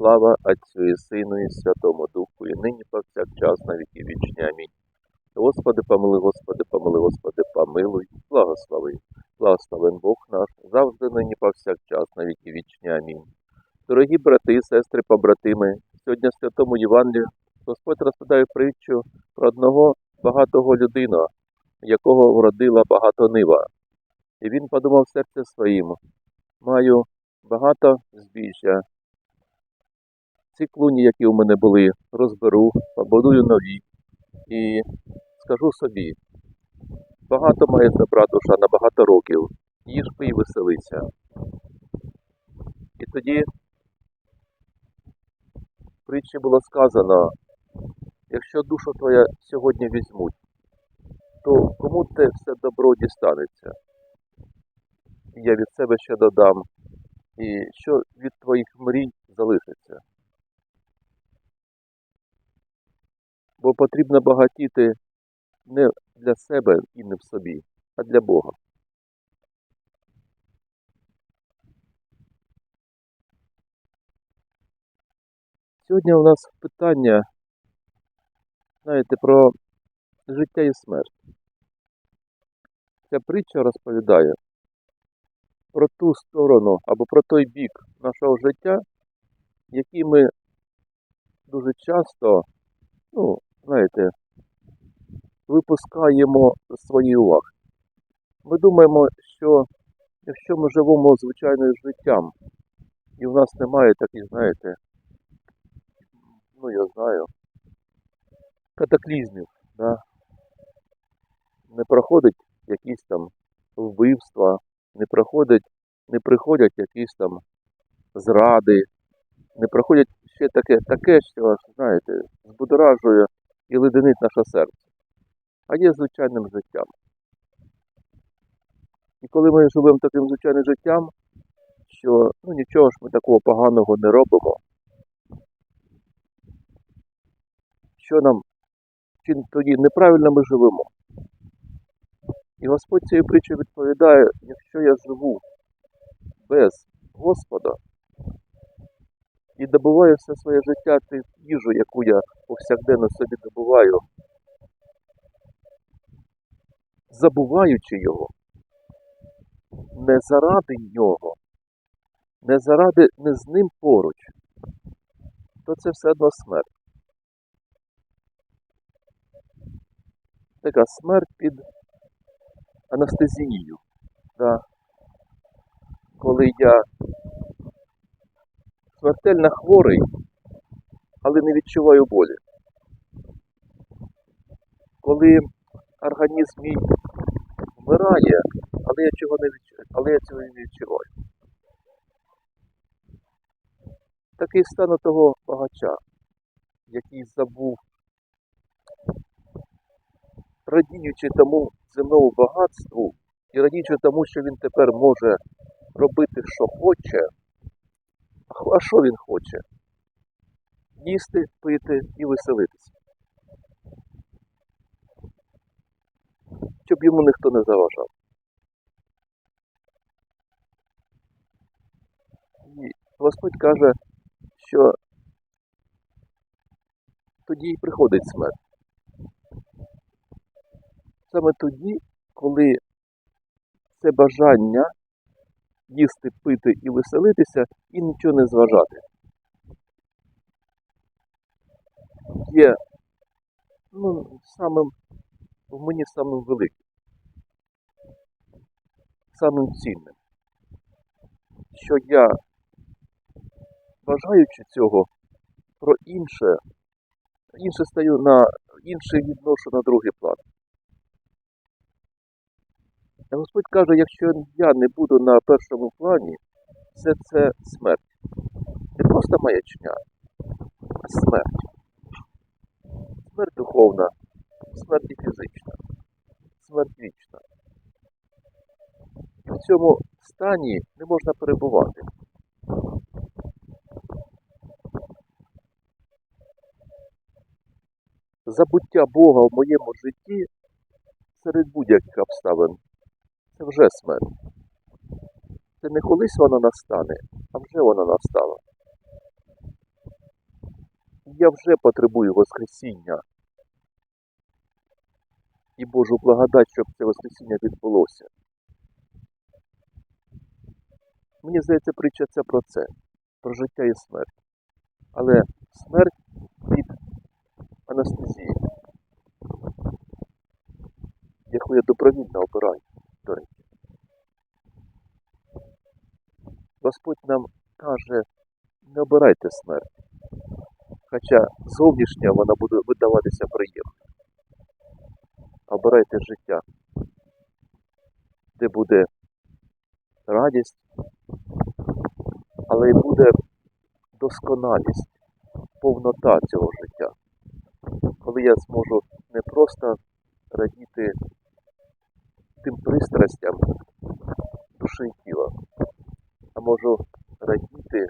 Слава Отцю і Сину, і Святому Духу, і нині повсякчас на віки вічні. Амінь. Господи, помилуй, Господи, помилуй, Господи, помилуй, благослови. Благословен Бог наш, завжди нині повсякчас на віки вічні. Амінь. Дорогі брати, сестри, побратими, сьогодні в Святому Євангелії Господь розповідає притчу про одного багатого людину, якого вродила багато нива. І він подумав в серці своїм, маю багато збіжжя, ці клуні, які у мене були, розберу, побудую нові і скажу собі, багато має добра душа на багато років, їж пий і веселися. І тоді в притчі було сказано, якщо душу твоя сьогодні візьмуть, то кому те все добро дістанеться? Я від себе ще додам, і що від твоїх мрій залишиться. Бо потрібно багатіти не для себе і не в собі, а для Бога. Сьогодні у нас питання, знаєте, про життя і смерть. Ця притча розповідає про ту сторону або про той бік нашого життя, який ми дуже часто, ну, знаєте, випускаємо з своєї уваги. Ми думаємо, що якщо ми живемо звичайним життям, і в нас немає таких, знаєте, ну я знаю, катаклізмів, да? не проходить якісь там вбивства, не проходять, не приходять якісь там зради, не проходять ще таке, таке, що, знаєте, збудоражує і леденить наше серце. А є звичайним життям. І коли ми живемо таким звичайним життям, що ну, нічого ж ми такого поганого не робимо, що нам чи тоді неправильно ми живемо. І Господь цією притчею відповідає, якщо я живу без Господа добуваю все своє життя ту їжу, яку я повсякденно собі добуваю, забуваючи його, не заради нього, не заради не з ним поруч, то це все одно смерть. Така смерть під анестезією. Да. Коли я смертельно хворий, але не відчуваю болі. Коли організм мій вмирає, але я цього не відчуваю, але я цього не відчуваю. Такий стан того багача, який забув, радіючи тому земному багатству і радіючи тому, що він тепер може робити, що хоче. А що він хоче? Їсти, пити і веселитися. Щоб йому ніхто не заважав. І Господь каже, що тоді і приходить смерть. Саме тоді, коли це бажання їсти, пити і веселитися і нічого не зважати. Є ну, самим, в мені самим великим, самим цінним, що я, бажаючи цього, про інше, інше стаю на інше відношу на другий план. А Господь каже, якщо я не буду на першому плані, все це смерть. Не просто маячня, а смерть. Смерть духовна, смерть і фізична, смерть вічна. В цьому стані не можна перебувати. Забуття Бога в моєму житті серед будь-яких обставин це вже смерть. Це не колись вона настане, а вже вона настала. Я вже потребую Воскресіння і Божу благодать, щоб це Воскресіння відбулося. Мені здається, притча це про це, про життя і смерть. Але смерть від анестезії, яку я добровільно обираю, до. Господь нам каже, не обирайте смерть. Хоча зовнішня вона буде видаватися приємно. Обирайте життя, де буде радість, але й буде досконалість, повнота цього життя. Коли я зможу не просто радіти тим пристрастям душі і тіла, а можу радіти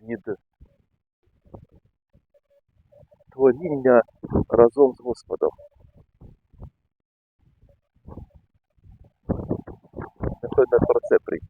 від творіння разом з Господом. Напевно, про це. Амінь.